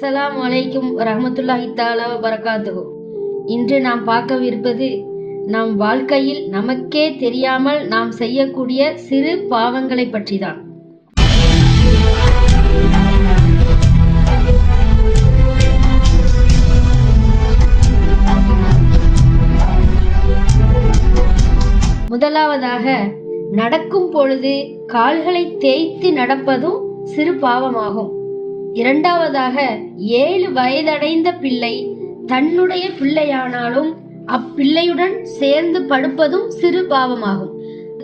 அஸ்ஸலாம் வலைக்கும் ரஹமத்துல்லாஹி தாலா வரகாத்துஹு இன்று நாம் பார்க்கவிருப்பது நம் வாழ்க்கையில் நமக்கே தெரியாமல் நாம் செய்யக்கூடிய சிறு பாவங்களை பற்றிதான். முதலாவதாக நடக்கும் பொழுது கால்களை தேய்த்து நடப்பதும் சிறு பாவமாகும். இரண்டாவதாக ஏழு வயதடைந்த பிள்ளை. தன்னுடைய பிள்ளையானாலும் அப்பிள்ளையுடன் சேர்ந்து படுப்பதும் சிறு பாவமாகும்.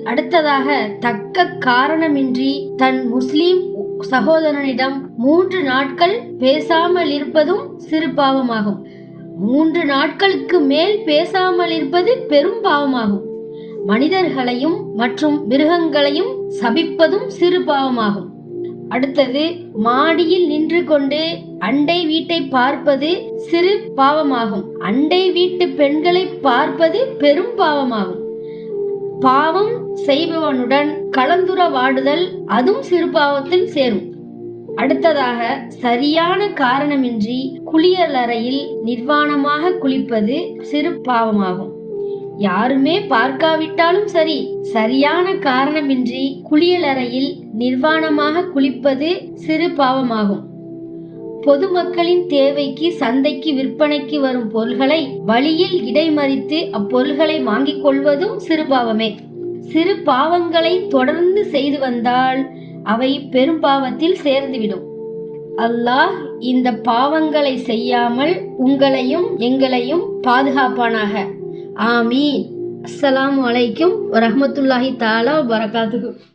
அடுத்ததாக தக்க காரணமின்றி தன் முஸ்லிம் சகோதரனிடம் மூன்று நாட்கள் பேசாமல் இருப்பதும் சிறு பாவமாகும். மூன்று நாட்களுக்கு மேல் பேசாமல் இருப்பது பெரும் பாவமாகும். மனிதர்களையும் மற்றும் மிருகங்களையும் சபிப்பதும் சிறு பாவமாகும். அடுத்தது மாடியில் நின்று கொண்டு அண்டை வீட்டை பார்ப்பது சிறு பாவமாகும். அண்டை வீட்டு பெண்களை பார்ப்பது பெரும் பாவமாகும். பாவம் செய்பவனுடன் கலந்துரவாடுதல் அதுவும் சிறு பாவத்தில் சேரும். அடுத்ததாக சரியான காரணமின்றி குளியலறையில் நிர்வாணமாக குளிப்பது சிறு பாவமாகும். யாருமே பார்க்காவிட்டாலும் சரி சரியான காரணமின்றி குளியலறையில் நிர்வாணமாக குளிப்பது சிறு பாவமாகும். பொதுமக்களின் தேவைக்கு சந்தைக்கு விற்பனைக்கு வரும் பொருள்களை வழியில் இடைமறித்து அப்பொருள்களை வாங்கிக் கொள்வதும் சிறு பாவமே. சிறு பாவங்களை தொடர்ந்து செய்து வந்தால் அவை பெரும் பாவத்தில் சேர்ந்துவிடும். அல்லாஹ் இந்த பாவங்களை செய்யாமல் உங்களையும் எங்களையும் பாதுகாப்பானாக. ஆமீன். அஸ்லாம் வலைக்கும் வரமத்துல்லாஹி தாலா வரகாத்துக்கும்